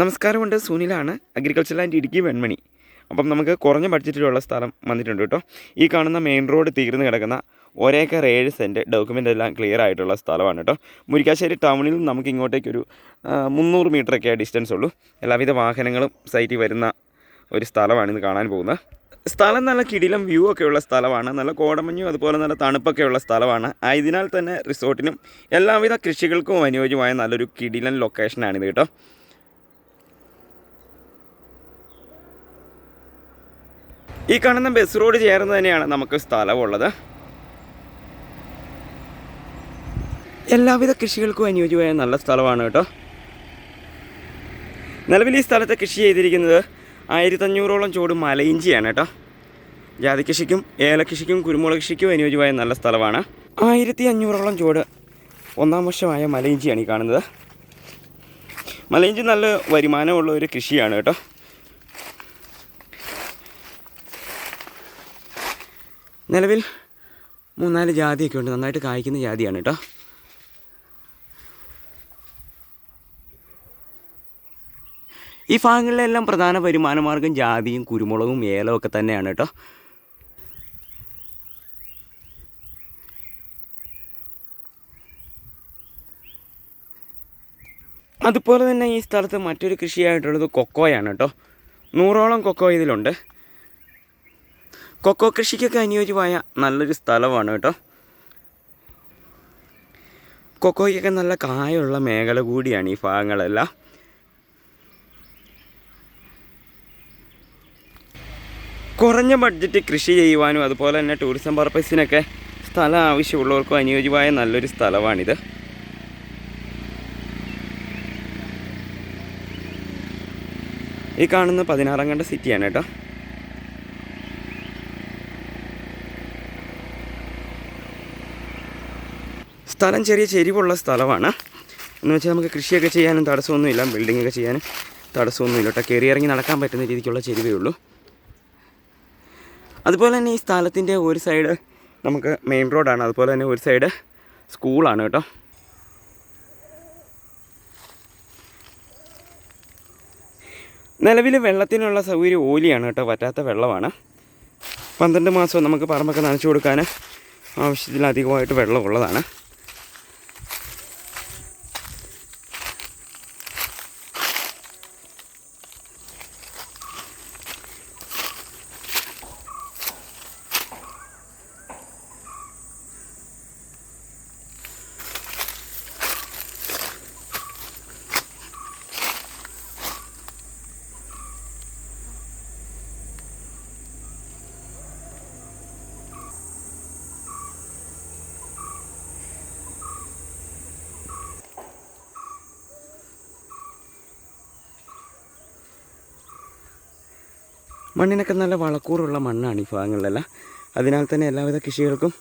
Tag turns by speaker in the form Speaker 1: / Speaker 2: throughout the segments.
Speaker 1: നമസ്കാരമുണ്ട്. സുനിലാണ് agriculture land Idukki Venmani. അപ്പം നമുക്ക് കുറഞ്ഞ ബഡ്ജറ്റിലുള്ള സ്ഥലം വന്നിട്ടുണ്ട് കേട്ടോ. ഈ കാണുന്ന മെയിൻ റോഡ് തീർന്ന് കിടക്കുന്ന ഒരേക്കർ ഏഴ് സെന്റ് ഡോക്യുമെന്റ് എല്ലാം ക്ലിയർ ആയിട്ടുള്ള സ്ഥലമാണ് കേട്ടോ. മുരിക്കാശ്ശേരി ടൗണിൽ നിന്ന് നമുക്ക് ഇങ്ങോട്ടേക്കൊരു മുന്നൂറ് മീറ്ററൊക്കെ ഡിസ്റ്റൻസ് ഉള്ളൂ. എല്ലാവിധ വാഹനങ്ങളും സൈറ്റിൽ വരുന്ന ഒരു സ്ഥലമാണ് ഇന്ന് കാണാൻ പോകുന്നത്. സ്ഥലം നല്ല കിടിലം വ്യൂ ഒക്കെ ഉള്ള സ്ഥലമാണ്. നല്ല കോടമഞ്ഞും അതുപോലെ നല്ല തണുപ്പൊക്കെ ഉള്ള സ്ഥലമാണ്. ആയതിനാൽ തന്നെ റിസോർട്ടിനും എല്ലാവിധ കൃഷികൾക്കും അനുയോജ്യമായ നല്ലൊരു കിടിലൻ ലൊക്കേഷനാണിത് കേട്ടോ. ഈ കാണുന്ന ബസ് റോഡ് ചേർന്ന് തന്നെയാണ് നമുക്ക് സ്ഥലമുള്ളത്. എല്ലാവിധ കൃഷികൾക്കും അനുയോജ്യമായ നല്ല സ്ഥലമാണ് കേട്ടോ. നിലവിൽ ഈ സ്ഥലത്ത് കൃഷി ചെയ്തിരിക്കുന്നത് ആയിരത്തഞ്ഞൂറോളം ചൂട് മലയിഞ്ചിയാണ് കേട്ടോ. ജാതി കൃഷിക്കും ഏലകൃഷിക്കും കുരുമുളക് കൃഷിക്കും അനുയോജ്യമായ നല്ല സ്ഥലമാണ്. ആയിരത്തി അഞ്ഞൂറോളം ചൂട് ഒന്നാം വർഷമായ മലയിഞ്ചിയാണ് ഈ കാണുന്നത്. മലയിഞ്ചി നല്ല വരുമാനമുള്ള ഒരു കൃഷിയാണ് കേട്ടോ. നിലവിൽ മൂന്നാൽ ജാതിയൊക്കെ ഉണ്ട്. നന്നായിട്ട് കായ്ക്കുന്ന ജാതിയാണ് കേട്ടോ ഈ ഭാഗങ്ങളിലെല്ലാം പ്രധാന വരുമാന മാർഗം ജാതിയും കുരുമുളകും ഏലവും ഒക്കെ തന്നെയാണ് കേട്ടോ അതുപോലെ തന്നെ ഈ സ്ഥലത്ത് മറ്റൊരു കൃഷിയായിട്ടുള്ളത് കൊക്കോയാണ് കേട്ടോ നൂറോളം കൊക്കോ ഇതിലുണ്ട്. കൊക്കോ കൃഷിക്കൊക്കെ അനുയോജ്യമായ നല്ലൊരു സ്ഥലമാണ് കേട്ടോ. കൊക്കോയ്ക്കൊക്കെ നല്ല കായുള്ള മേഖല കൂടിയാണ് ഈ ഭാഗങ്ങളെല്ലാം. കുറഞ്ഞ ബഡ്ജറ്റ് കൃഷി ചെയ്യുവാനും അതുപോലെ തന്നെ ടൂറിസം പർപ്പസിനൊക്കെ സ്ഥലം ആവശ്യമുള്ളവർക്കും അനുയോജ്യമായ നല്ലൊരു സ്ഥലമാണിത്. ഈ കാണുന്ന പതിനാറാം കണ്ട സിറ്റിയാണ് കേട്ടോ. സ്ഥലം ചെറിയ ചെരിവുള്ള സ്ഥലമാണ്. എന്ന് വെച്ചാൽ നമുക്ക് കൃഷിയൊക്കെ ചെയ്യാനും തടസ്സമൊന്നുമില്ല ബിൽഡിംഗ് ഒക്കെ ചെയ്യാനും തടസ്സമൊന്നുമില്ല കേട്ടോ. കയറി ഇറങ്ങി നടക്കാൻ പറ്റുന്ന രീതിക്കുള്ള ചെരിവേ ഉള്ളൂ. അതുപോലെ തന്നെ ഈ സ്ഥലത്തിന്റെ ഒരു സൈഡ് നമുക്ക് മെയിൻ റോഡാണ്. അതുപോലെ തന്നെ ഒരു സൈഡ് സ്കൂളാണ് കേട്ടോ. നിലവിൽ വെള്ളത്തിനുള്ള സൗകര്യം ഓലിയാണ് കേട്ടോ. പറ്റാത്ത വെള്ളമാണ്. പന്ത്രണ്ട് മാസം നമുക്ക് പറമ്പൊക്കെ നനച്ചു കൊടുക്കാൻ ആവശ്യത്തിലധികമായിട്ട് വെള്ളമുള്ളതാണ്. മണ്ണിനൊക്കെ നല്ല വളക്കൂറുള്ള മണ്ണാണ് ഈ ഭാഗങ്ങളിലെല്ലാം. അതിനാൽ തന്നെ എല്ലാവിധ കൃഷികൾക്കും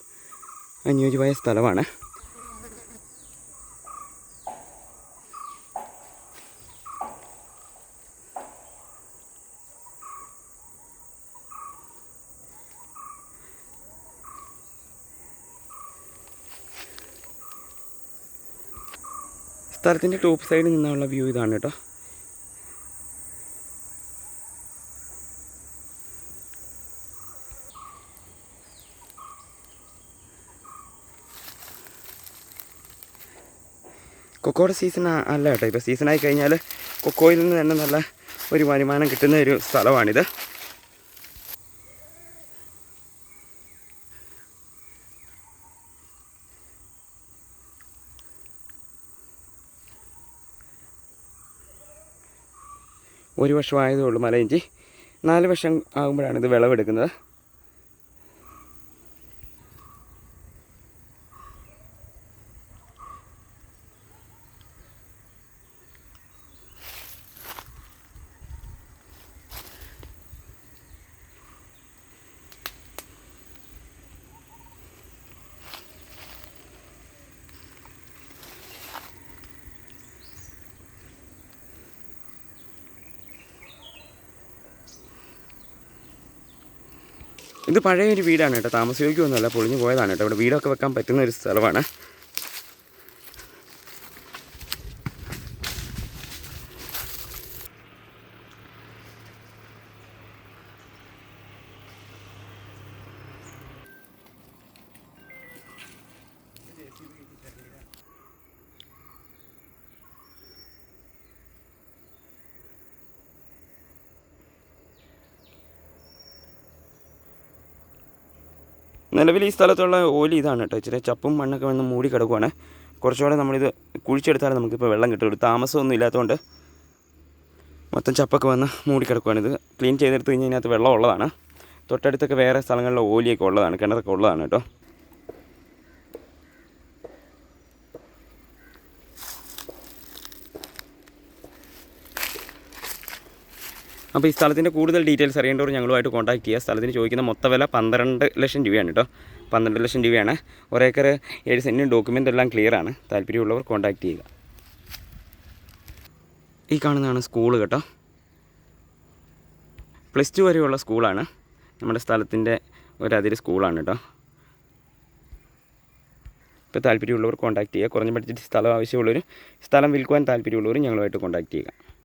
Speaker 1: അനുയോജ്യമായ സ്ഥലമാണ്. സ്ഥലത്തിന്റെ ടോപ്പ് സൈഡിൽ നിന്നുള്ള വ്യൂ ഇതാണ് കേട്ടോ. കൊക്കോയുടെ സീസൺ അല്ല കേട്ടോ ഇപ്പോൾ സീസണായി കഴിഞ്ഞാൽ കൊക്കോയിൽ നിന്ന് തന്നെ നല്ല ഒരു വരുമാനം കിട്ടുന്ന ഒരു സ്ഥലമാണിത്. ഒരു വർഷമായതേ ഉള്ളൂ മലയിഞ്ചി. നാല് വർഷം ആകുമ്പോഴാണ് ഇത് വിളവെടുക്കുന്നത്. ഇത് പഴയ ഒരു വീടാണ് കേട്ടോ. താമസയോഗ്യമൊന്നുമല്ല പൊളിഞ്ഞു പോയതാണ് കേട്ടോ. ഇവിടെ വീടൊക്കെ വെക്കാൻ പറ്റുന്ന ഒരു സ്ഥലമാണ്. നിലവിൽ ഈ സ്ഥലത്തുള്ള ഓലി ഇതാണ് കേട്ടോ. ഇച്ചിരി ചപ്പും മണ്ണൊക്കെ വന്ന് മൂടി കിടക്കുവാണ്. കുറച്ചുകൂടെ നമ്മളിത് കുഴിച്ചെടുത്താലും നമുക്കിപ്പോൾ വെള്ളം കിട്ടുള്ളൂ താമസമൊന്നും ഇല്ലാത്തതുകൊണ്ട് മൊത്തം ചപ്പൊക്കെ വന്ന് മൂടി കിടക്കുവാണ് ഇത്. ക്ലീൻ ചെയ്തെടുത്ത് കഴിഞ്ഞാൽ ഇതിനകത്ത് വെള്ളം ഉള്ളതാണ്. തൊട്ടടുത്തൊക്കെ വേറെ സ്ഥലങ്ങളിലെ ഓലിയൊക്കെ ഉള്ളതാണ് കിണറൊക്കെ ഉള്ളതാണ് കേട്ടോ. അപ്പോൾ ഈ സ്ഥലത്തിന്റെ കൂടുതൽ ഡീറ്റെയിൽസ് അറിയേണ്ടവർ ഞങ്ങളുമായിട്ട് കോൺടാക്ട് ചെയ്യുക. സ്ഥലത്തിന് ചോദിക്കുന്ന മൊത്ത വില പന്ത്രണ്ട് ലക്ഷം രൂപയാണ് കേട്ടോ. പന്ത്രണ്ട് ലക്ഷം രൂപയാണ്. ഒരേക്കർ ഏഴ് സെന്റിന് ഡോക്യുമെന്റ് എല്ലാം ക്ലിയറാണ് താല്പര്യമുള്ളവർ കോൺടാക്ട് ചെയ്യുക. ഈ കാണുന്നതാണ് സ്കൂൾ കേട്ടോ. പ്ലസ് ടു വരെയുള്ള സ്കൂളാണ് നമ്മുടെ സ്ഥലത്തിന്റെ ഒരതിരി സ്കൂളാണ് കേട്ടോ. ഇപ്പോൾ താല്പര്യമുള്ളവർ കോൺടാക്ട് ചെയ്യുക. കുറഞ്ഞ ബഡ്ജറ്റ് സ്ഥലം ആവശ്യമുള്ളവരും സ്ഥലം വിൽക്കുവാൻ താല്പര്യമുള്ളവരും ഞങ്ങളുമായിട്ട് കോൺടാക്ട് ചെയ്യുക.